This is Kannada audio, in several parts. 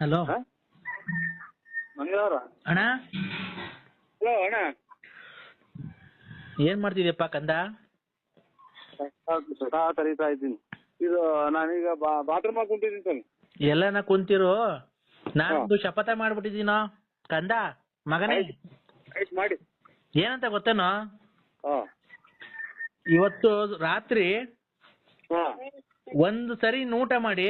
ಹಲೋ ಮಂಗಳವಾರ. ಅಣ್ಣ? ಹಲೋ ಅಣ್ಣ. ಏನ್ ಮಾಡ್ತಿದ್ಯಪ್ಪ ಕಂದ? ಸದಾ ತರೀತಾ ಇದ್ದೀನಿ. ಇದು ನಾನೀಗ ಬಾತ್ರೂಮ್ ಕುಂತಿದ್ದೀನಿ ಸರ್ ಎಲ್ಲನ ಕುಂತಿರು? ನಾನು ಶಪಥ ಮಾಡ್ಬಿಟ್ಟಿದ್ದೀನೋ? ಕಂದ ಮಗನೇ? ಮಾಡಿ. ಏನಂತ ಗೊತ್ತೇನೋ? ಇವತ್ತು ರಾತ್ರಿ ಒಂದ್ ಸರಿ ಊಟ ಮಾಡಿ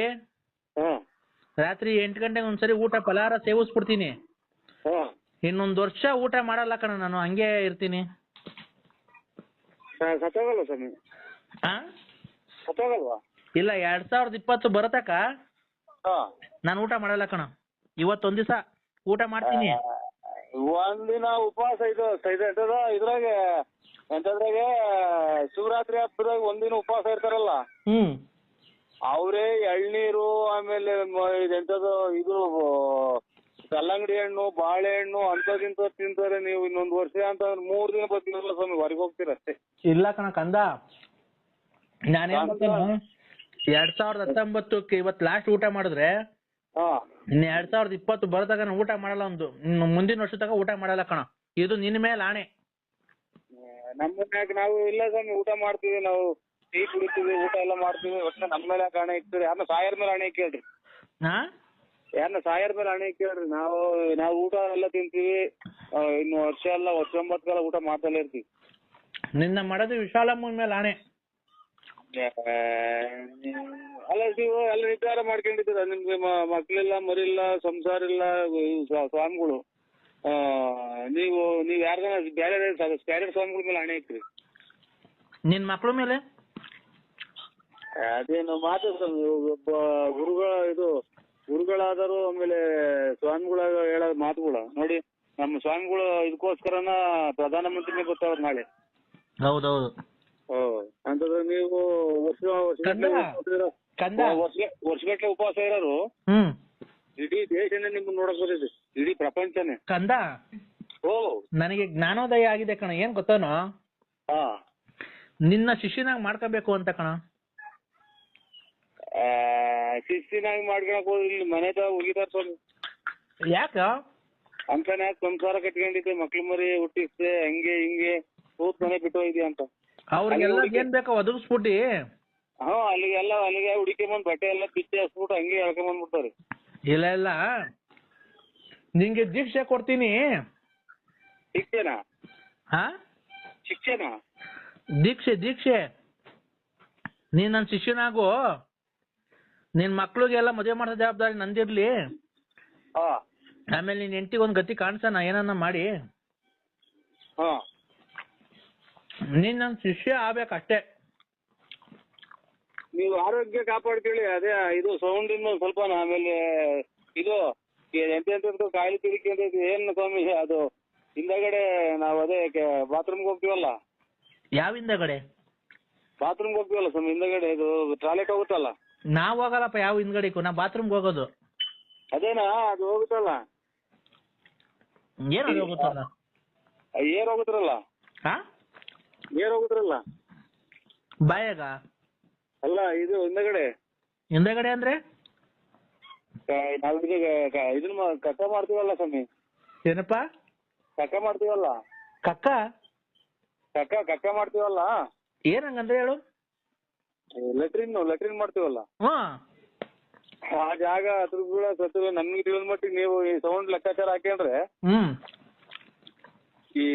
ರಾತ್ರಿ ಎಂಟು ಗಂಟೆಗೆ ಒಂದ್ಸರಿ ಊಟ ಫಲಹಾರ ಸೇವಿಸ್ಬಿಡ್ತೀನಿ. ಹಾಂ. ಇನ್ನೊಂದ್ ವರ್ಷ ಊಟ ಮಾಡಲ್ಲ ಕಣ ನಾನು ಹಂಗೆ ಇರ್ತೀನಿ. ಸ್ವಾಮಿ? ಆ? ಸತ್ತೋಗಲ್ವಾ? ಇಲ್ಲ ಎರಡ್ ಸಾವಿರದ ಇಪ್ಪತ್ತು ಬರತಕ್ಕ? ಹಾ. ನಾನು ಊಟ ಮಾಡಲ್ಲ ಕಣ. ಇವತ್ತೊಂದ್ ದಿವಸ ಊಟ ಮಾಡ್ತೀನಿ. ಒಂದಿನ ಉಪವಾಸ ಇದು ಇದ್ರಾಗ ಇದ್ರಾಗೆ ಎಂತದ್ರಾಗೆ ಶಿವರಾತ್ರಿ ಹಬ್ಬದಾಗ ಒಂದಿನ ಉಪವಾಸ ಇರ್ತಾರಲ್ಲ? ಹ್ಮ್. ಅವರೇ ಎಳ್ನೀರು ಆಮೇಲೆ ಇದೆಂತದು ಇದು ಕಲ್ಲಂಗಡಿ ಹಣ್ಣು ಬಾಳೆಹಣ್ಣು ಅಂತದಿಂತ ತಿಂತಾರೆ ನೀವು ಇನ್ನೊಂದು ವರ್ಷ ಅಂತ ಮೂರ್ ದಿನ ಬರ್ತೀರಲ್ಲ ಸ್ವಾಮಿ ಹೊರಗೆ ಹೋಗ್ತೀರ ಅಷ್ಟೇ. ಇಲ್ಲ ಕಣ ಕಂದ. ನಾನೇನ್ ಗೊತ್ತೇನು? ಎರಡ್ ಸಾವಿರದ ಹತ್ತೊಂಬತ್ತಕ್ಕೆ ಇವತ್ತು ಲಾಸ್ಟ್ ಊಟ ಮಾಡಿದ್ರೆ ಎರಡ್ ಸಾವಿರದ ಇಪ್ಪತ್ತು ಬರದಾಗ ಊಟ ಮಾಡಲ್ಲ ಒಂದು ಇನ್ನು ಮುಂದಿನ ವರ್ಷ ತನಕ ಊಟ ಮಾಡಲ್ಲ ಕಣ. ಇದು ನಿನ್ನ ಮೇಲೆ ಆಣೆ. ನಮ್ಮ ಮನ್ಯಾಗ ನಾವು ಇಲ್ಲ ಸ್ವಾಮಿ ಊಟ ಮಾಡ್ತೀವಿ ನಾವು. ಟೀ ಕುಡಿತೀವಿ ಊಟ ಎಲ್ಲ ಮಾಡ್ತೀವಿ ಒಟ್ಟು ನಮ್ಮ ಮೇಲೆ ಯಾಕೆ ಹಣೆ ಇಕ್ತೀರಿ ಯಾರನ್ನ ಸಾಯರ್ ಮೇಲೆ ಹಣೆ ಕೇಳ್ರಿ. ಹಾ? ಯಾರನ್ನ ಸಾಯರ್ ಮೇಲೆ ಹಣೆ ಕೇಳ್ರಿ. ನಾವು ನಾವು ಊಟ ಎಲ್ಲ ತಿಂತೀವಿ. ಆ, ಇನ್ನು ವರ್ಷ ಎಲ್ಲ ವರ್ಷ ಒಂಬತ್ತು ಕಾಲ ಊಟ ಮಾಡ್ತಲೇ ಇರ್ತೀವಿ. ನಿನ್ನ ಮಾಡೋದು ವಿಶಾಲಮ್ಮನ ಮೇಲೆ ಆಣೆ ಅಲ್ಲ ನೀವು ಎಲ್ಲ ನಿರ್ಧಾರ ಮಾಡ್ಕೊಂಡಿದ್ದೀರ? ನಿಮ್ಗೆ ಮ- ಮಕ್ಳಿಲ್ಲ ಮರಿಲ್ಲ ಸಂಸಾರ ಇಲ್ಲ ಇವ್ ಸ್ವ- ಸ್ವಾಮಿಗಳು. ಆ, ನೀವು ನೀವು ಯಾರ್ಗಾನ ಬೇರೆ ಬೇರೆ ಸ್ವಾಮಿಗಳ ಮೇಲೆ ಹಣೆ ಇಕ್ರಿ ನಿನ್ ಮಕ್ಕಳ ಮೇಲೆ? ಅದೇನು ಮಾತು ಸ್ವಾಮಿ ಒಬ್ಬ ಗುರುಗಳ ಇದು ಗುರುಗಳಾದರೂ ಆಮೇಲೆ ಸ್ವಾಮಿಗಳ ಹೇಳೋ ಮಾತುಗಳು. ನೋಡಿ ನಮ್ಮ ಸ್ವಾಮಿಗಳು ಇದಕ್ಕೋಸ್ಕರನ ಪ್ರಧಾನಮಂತ್ರಿನೇ ಗೊತ್ತವ್ರು ನಾಳೆ. ಹೌದೌದು. ಓ ಅಂತಂದ್ರೆ ನೀವು ವರ್ಷ ವರ್ಷಗಟ್ಟಲೆ ಕಂದ? ಉಪವಾಸ ವರ್ಷ ವರ್ಷಗಟ್ಟಲೆ ಉಪವಾಸ ಇರೋರು. ಹ್ಮ್. ಇಡೀ ದೇಶನೇ ನಿಮ್ಮನ್ನ ನೋಡಕ್ ಬಂದಿದೆ. ಇಡೀ ಪ್ರಪಂಚನೇ. ಕಂದ ಓ. ನನಗೆ ಜ್ಞಾನೋದಯ ಆಗಿದೆ ಕಣ. ಏನ್ ಗೊತ್ತಾನೋ? ಹಾ. ನಿನ್ನ ಶಿಷ್ಯನಾಗ್ ಮಾಡ್ಕೋಬೇಕು ಅಂತ ಕಣ. ಶಿಸ್ತಿನಾಗಿ ಮಾಡ್ಕೊಳಕ್ ಹೋದ್ರಿ ಇಲ್ಲಿ ಮನೆದ ಹೋಗಿದಾರ ಸ್ವಾಮಿ ಯಾಕ? ಅಂತಾನೆ ಸಂಸಾರ ಕಟ್ಕೊಂಡಿದ್ದೆ ಮಕ್ಳು ಮರಿ ಹುಟ್ಟಿಸ್ದೆ ಹಂಗೆ ಹಿಂಗೆ ಕೂತ್ ಮನೆ ಬಿಟ್ಟು ಹೋಗಿದ್ಯಾ ಅಂತ. ಅವ್ರಿಗೆಲ್ಲ ಏನ್ ಬೇಕೋ ಒದಗಿಸ್ಬಿಟ್ಟಿ? ಹಾ ಅಲ್ಲಿಗೆಲ್ಲ ಅಲ್ಲಿಗೆ ಹುಡುಕೊಂಬಂದ್ ಬಟ್ಟೆ ಎಲ್ಲ ಬಿಚ್ಚಿ ಹಸ್ಬಿಟ್ಟು ಹಂಗೆ ಎಳ್ಕೊಂಬಂದ್ಬಿಡ್ತಾರೆ ಇಲ್ಲ ಇಲ್ಲ. ನಿಂಗೆ ದೀಕ್ಷೆ ಕೊಡ್ತೀನಿ. ಶಿಕ್ಷೆನಾ? ಹಾ? ಶಿಕ್ಷೆನಾ? ದೀಕ್ಷೆ ದೀಕ್ಷೆ. ನೀನ್ ನನ್ನ ಶಿಷ್ಯನಾಗು. ನಿನ್ ಮಕ್ಳಿಗೆಲ್ಲ ಮದುವೆ ಮಾಡೋ ಜವಾಬ್ದಾರಿ ನಂದಿರ್ಲಿ. ಹಾ. ಆಮೇಲೆ ನಿನ್ ಹೆಂಡತಿಗೆ ಒಂದ್ ಗತಿ ಕಾಣಿಸೋಣ ಏನನ್ನ ಮಾಡಿ. ಹಾ. ನೀನ್ ನನ್ ಶಿಷ್ಯ ಆಗ್ಬೇಕಷ್ಟೇ ನೀವು ಆರೋಗ್ಯ ಕಾಪಾಡ್ತೀವಿ ಅದೇ ಇದು ಸೌಂಡ್ ಇಂದ ಒಂದ್ ಸ್ವಲ್ಪ ಆಮೇಲೆ ಇದು ಎಂತ ಎಂತ ಕಾಯಿಲೆ ತಿರುಗಿ ಅಂತ ಏನು ಏನ್ ಸ್ವಾಮಿ ಅದು ಹಿಂದಗಡೆ ನಾವು ಅದೇ ಬಾತ್ರೂಮ್ಗೆ ಹೋಗ್ತೀವಲ್ಲ? ಯಾವ ಹಿಂದಗಡೆ? ಬಾತ್ರೂಮ್ಗೆ ಹೋಗ್ತೀವಲ್ಲ ಸ್ವಾಮಿ ಹಿಂದಗಡೆ ಇದು ಟಾಯ್ಲೆಟ್ ಹೋಗುತ್ತಲ್ಲ? ನಾವ್ ಹೋಗಲ್ಲಪ್ಪ ಯಾವ ಹಿಂದ್ಗಡೆಗೂ? ನಾ ಬಾತ್ರೂಮ್ ಹೋಗೋದು. ಅದೇನಾ? ಅದು ಹೋಗುತ್ತಲ್ಲ? ಏನ್ ಅದು ಹೋಗುತ್ತಲ್ಲ? ಏರ್ ಹೋಗುದ್ರಲ್ಲ ಹಾ ಏರ್ ಹೋಗುದ್ರಲ್ಲ ಬಾಯಾಗ? ಅಲ್ಲ ಇದು ಹಿಂದಗಡೆ. ಹಿಂದಗಡೆ ಅಂದ್ರೆ? ಕ- ನಾವು ಇದೀಗ ಕ- ಇದನ್ನ ಮಾ- ಕಕ್ಕ ಮಾಡ್ತೀವಲ್ಲ ಸ್ವಾಮಿ? ಏನಪ್ಪ? ಕಕ್ಕ ಮಾಡ್ತೀವಲ್ಲ? ಕಕ್ಕ? ಕಕ್ಕ ಕಕ್ಕ ಮಾಡ್ತೀವಲ್ಲ? ಏನಂಗಂದ್ರೆ ಹೇಳು. ಲೆಟ್ರಿನ್ ಲೆಟ್ರಿನ್ ಮಾಡ್ತೀವಲ್ಲ? ಹಾ. ಆ ಜಾಗ ಅದ್ರ ಕೂಡ ಸತ್ತು ನಮ್ಗೆ ತಿಳಿದ ಮಟ್ಟಿಗೆ ನೀವು ಈ ಸೌಂಡ್ ಲೆಕ್ಕಾಚಾರ ಹಾಕೊಂಡ್ರೆ ಹ್ಮ್. ಈ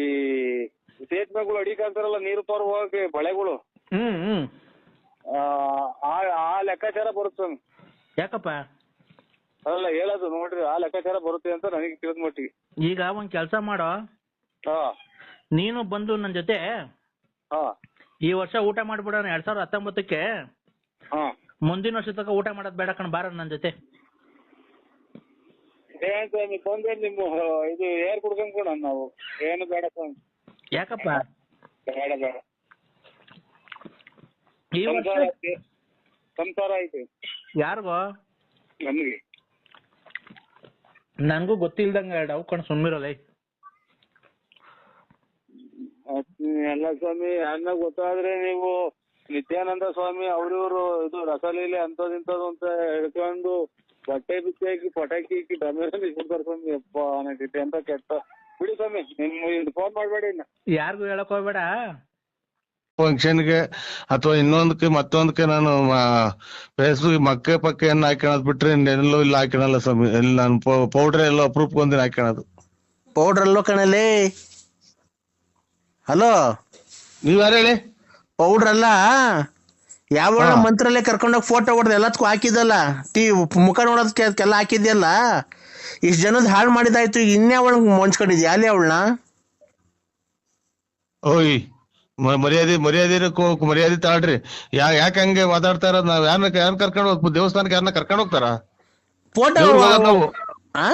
ಸೇತುವೆಗಳು ಅಡಿಕಾಗ್ತಾರಲ್ಲ ನೀರು ಪಾರು ಹೋಗಕ್ಕೆ ಬಳೆಗಳು. ಹ್ಮ್ ಹ್ಮ್. ಆ ಆ- ಲೆಕ್ಕಾಚಾರ ಬರುತ್ತೆ ಸ್ವಾಮಿ ಯಾಕಪ್ಪ? ಅಲ್ಲ ಹೇಳೋದು ನೋಡ್ರಿ ಆ ಲೆಕ್ಕಾಚಾರ ಬರುತ್ತೆ ಅಂತ ನನಗೆ ತಿಳಿದ ಮಟ್ಟಿಗೆ. ಈಗ ಒಂದ್ ಕೆಲ್ಸ ಮಾಡೋ. ಹಾ. ನೀನು ಬಂದು ನನ್ ಜೊತೆ ಹಾ. ಈ ವರ್ಷ ಊಟ ಮಾಡ್ಬಿಡೋಣ ಎರಡ್ ಸಾವಿರದ ಹತ್ತೊಂಬತ್ತಕ್ಕೆ. ಹಾ. ಮುಂದಿನ ವರ್ಷ ತನಕ ಊಟ ಮಾಡೋದ್ ಬೇಡ ಕಣ್ ಬಾರ ನನ್ ಜೊತೆ. ಏನ್ ಸ್ವಾಮಿ ಬಂದ್ರೆ ನಿಮ್ಮ ಇದು ಏರ್ ಕುಡ್ಕೊಂಡ್ ಕೊಡ ನಾವು. ಏನು ಬೇಡ ಸ್ವಾಮಿ ಯಾಕಪ್ಪ? ಬೇಡ ಬೇಡ. ಈ ವರ್ಷ ಸಂಸಾರ ಐತಿ. ಸಂಸಾರ ಐತಿ. ಯಾರಿಗೋ? ನಮ್ಗೆ. ನನ್ಗೂ ಗೊತ್ತಿಲ್ದಂಗ ಡವ್ ಕಣ್ ಸುಮ್ಮಿರಲ್ಲ ಎಲ್ಲ ಸ್ವಾಮಿ ಅನ್ನ ಗೊತ್ತಾದ್ರೆ ನೀವು ನಿತ್ಯಾನಂದ ಸ್ವಾಮಿ ಅವ್ರಿವ್ರು ಇದು ರಸಲೀಲೆ ಅಂತದ್ ಇಂಥದ್ದು ಅಂತ ಹೇಳ್ಕೊಂಡು ಬಟ್ಟೆ ಬಿಚ್ಚಿ ಹಾಕಿ ಪಟಾಕಿ ಹಾಕಿ ಡಮೇರ ಬಿಡ್ತಾರೆ ಸ್ವಾಮಿ. ಅಪ್ಪ ನನಗೆ ಅಂತ ಕೆಟ್ಟ. ಬಿಡಿ ಸ್ವಾಮಿ ನಿಮ್ ಫೋನ್ ಮಾಡ್ಬೇಡಿ ಇನ್ನ. ಯಾರಿಗೂ ಹೇಳಕ್ ಹೋಗ್ಬೇಡ. ಫಂಕ್ಷನ್ಗೆ ಅಥವಾ ಇನ್ನೊಂದಕ್ಕೆ ಮತ್ತೊಂದಕ್ಕೆ ನಾನು ಫೇಸ್ಬುಕ್ ಮಕ್ಕೆ ಪಕ್ಕೆ ಏನ್ ಹಾಕ್ಯಣದ್ ಬಿಟ್ರೆ ಇನ್ನೆಲ್ಲೂ ಇಲ್ಲ ಹಾಕೋಣಲ್ಲ ಸ್ವಾಮಿ. ಎಲ್ಲಿ ನಾನು ಪೌಡರ್ ಎಲ್ಲ ಅಪ್ರೂಪ್ ಒಂದಿನ ಹಾಕೋಣದು ಪೌಡ್ರ್ ಅಲ್ಲೋ ಕಣಲೆ ಹಲೋ? ನೀವ್ ಯಾರು ಹೇಳಿ? ಪೌಡ್ರ್ ಅಲ್ಲ? ಯಾವ. ಮಂತ್ರಲ್ಲೇ ಕರ್ಕೊಂಡೋಗಿ ಫೋಟೋ ಹೊಡೆದು ಎಲ್ಲದಕ್ಕೂ ಹಾಕಿದಲ್ಲ ಟಿ ಮುಖ ನೋಡೋದಕ್ಕೆಲ್ಲ ಹಾಕಿದ್ಯಲ್ಲ? ಇಷ್ಟು ಜನದ ಹಾಳು ಮಾಡಿದಾಯ್ತು ಈಗ ಇನ್ಯಾವಳ ಮೊಂಚ್ಕೊಂಡಿದ್ಯಾ ಅಲ್ಲಿ ಅವಳನ್ನ? ಓಯ್ ಮರ್ಯಾದೆ ಮರ್ಯಾದೆ ಮರ್ಯಾದೆ ತಾಳ್ರಿ. ಯಾ ಯಾಕೆ ಹಂಗೆ ಮಾತಾಡ್ತಾ ಇರೋದ್ ನಾವ್? ಯಾರನ್ನ ಯಾರನ್ನ ಕರ್ಕೊಂಡು ಹೋಗ್ ದೇವಸ್ಥಾನಕ್ಕೆ ಯಾರನ್ನ ಕರ್ಕೊಂಡು ಹೋಗ್ತಾರ? ಫೋಟೋ ನಾವು ಆ?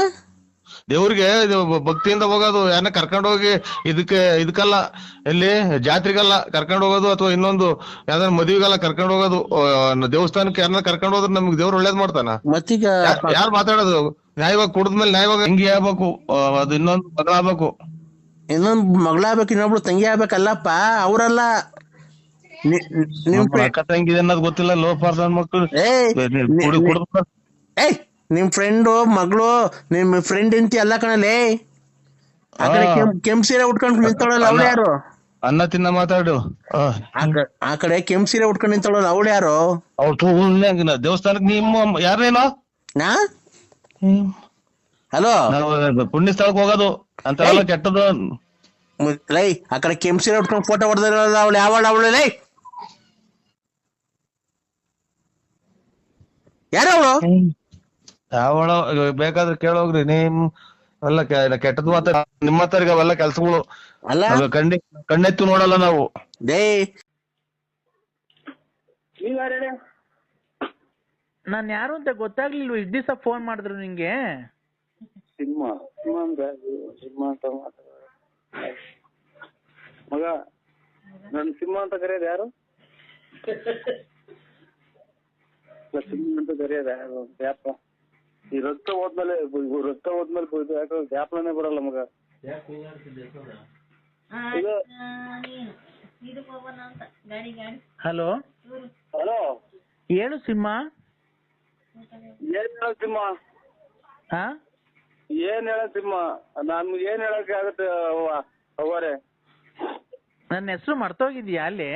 ದೇವ್ರಿಗೆ ಇದು ಭಕ್ತಿಯಿಂದ ಹೋಗೋದು ಯಾರನ್ನ ಕರ್ಕೊಂಡು ಹೋಗಿ ಇದಕ್ಕೆ ಇದಕ್ಕಲ್ಲ ಎಲ್ಲಿ ಜಾತ್ರೆಗಲ್ಲ ಕರ್ಕೊಂಡು ಹೋಗೋದು ಅಥವಾ ಇನ್ನೊಂದು ಯಾವ್ದಾರ ಮದುವೆಗೆಲ್ಲ ಕರ್ಕೊಂಡು ಹೋಗೋದು ದೇವಸ್ಥಾನಕ್ಕೆ ಯಾರನ್ನ ಕರ್ಕೊಂಡು ಹೋದ್ರೆ ನಮ್ಗೆ ದೇವ್ರು ಒಳ್ಳೇದ್ ಮಾಡ್ತಾನ? ಮತ್ತೀಗ ಯಾರು ಮಾತಾಡೋದು? ನ್ಯಾಯವಾಗಿ ಕುಡಿದ್ಮೇಲೆ ನ್ಯಾಯವಾಗಿ ಹಿಂಗೆ ಆಗ್ಬೇಕು? ಅದು ಇನ್ನೊಂದು ಬದಲಾಗಬೇಕು ಇನ್ನೊಂದ್ ಮಗಳಾಗ್ಬೇಕು ಇನ್ನೊಬ್ಳು ತಂಗಿ ಆಗ್ಬೇಕಲ್ಲಪ್ಪ ಅವರಲ್ಲ. ನಿಮ್ ಅಕ್ಕ ತಂಗಿ ಅನ್ನೋದು ಗೊತ್ತಿಲ್ಲ ಲೋ ಪಾರ್ಸನ್ ಮಕ್ಕಳು ಏಯ್ ನಿಮ್ ಫ್ರೆಂಡು ಮಗಳು ನಿಮ್ ಫ್ರೆಂಡ್ ಇಂತಿ ಅಲ್ಲ ಕಣಲೇ. ಕೆಂಪ್ ಸೀರೆ ಉಟ್ಕೊಂಡು ನಿಂತಾಳಲ್ಲ ಅವಳು ಯಾರು? ಅನ್ನ ತಿನ್ನ ಮಾತಾಡು. ಆ ಕಡೆ ಕೆಂಪ್ ಸೀರೆ ಉಟ್ಕೊಂಡು ನಿಂತಾಳಲ್ಲ ಅವಳು ಯಾರು? ಅವ್ರು ತೂ ದೇವಸ್ಥಾನಕ್ಕೆ ನಿಮ್ಮ ಯಾರೇನೋ ನಾ? ಹಲೋ? ಪುಣ್ಯ ಸ್ಥಳಕ್ಕೆ ಹೋಗೋದು ಅಂತ ಕೆಟ್ಟದು ಲೈ ಆ ಕಡೆ ಕೆಂಪ್ ಸೀರೆ ಉಟ್ಕೊಂಡು ಫೋಟೋ ಹೊಡೆದಿರಲ್ಲ ಅವಳು ಯಾವಳ ಅವಳು ಲೈ? ಯಾರು ಅವಳು? ಯಾವಳ ಬೇಕಾದ್ರೆ ಕೇಳೋಗ್ರಿ ನಿಮ್ ಎಲ್ಲ ಕೆಟ್ಟದ್ ಮಾತ್ರ ನಿಮ್ಮ ಹತ್ತರಿಗೆ ಅವೆಲ್ಲ ಕೆಲ್ಸಗಳು. ಅಲ್ಲ? ಅದು ಕಣ್ಣಿ ಕಣ್ಣೆತ್ತು ನೋಡಲ್ಲ ನಾವು. ಡೇ. ನಾನ್ ಯಾರು ಅಂತ ಗೊತ್ತಾಗ್ಲಿಲ್ವ ಇಷ್ಟ ದಿವಸ ಫೋನ್ ಮಾಡಿದ್ರು ನಿಂಗೆ? ಸಿಂಹ ಸಿಂಹ ಅಂದ್ರೆ ಸಿಂಹ ಅಂತ ಮಾತಾಡ ಮಗ ನನ್ ಸಿಂಹ ಅಂತ ಕರೆಯೋದು ಯಾರು? ಸಿಂಹ ಅಂತ ಕರೆಯೋದು ಯಾರು? ಯಾಪ ಈ ರಕ್ತ ಹೋದ್ಮೇಲೆ ರಕ್ತ ಹೋದ್ಮೇಲೆ ಇದು ಯಾಕಂದ್ರೆ ಜ್ಞಾಪನನೇ ಬರಲ್ಲ ಮಗ. ಇದು ಹಲೋ? ಹಲೋ? ಹೇಳು ಸಿಂಹ? ಏನ್ ಹೇಳ ಸಿಂಹ? ಹಾ? ಏನ್ ಹೇಳ ಸಿಂಹ? ನಾನು ಏನ್ ಹೇಳಕ್ ಆಗತ್ತೆ ಅವರೇ ನನ್ನ ಹೆಸರು ಮರ್ತೋಗಿದ್ಯಾ ಅಲ್ಲಿ?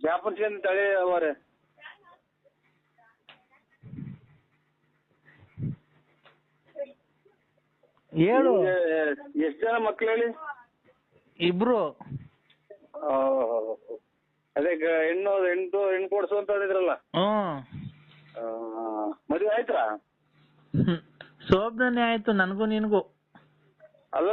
ಜ್ಞಾಪನ ತಳಿ ಅವರೇ ಹೇಳು. ಎಷ್ಟ್ ಜನ ಮಕ್ಳು ಹೇಳಿ ಇಬ್ರು ಅದೇ ಹೆಣ್ಣು ಹೆಣ್ಣು ಹೆಣ್ಣು ಕೊಡ್ಸು ಅಂತ ಹೇಳಿದ್ರಲ್ಲ ಹ್ಮ್ ಆ, ಆಯ್ತಾ? ಶೋಭನೆ ಆಯ್ತು ನನಗೂ ನಿನ್ಗೂ. ಅಲ್ಲ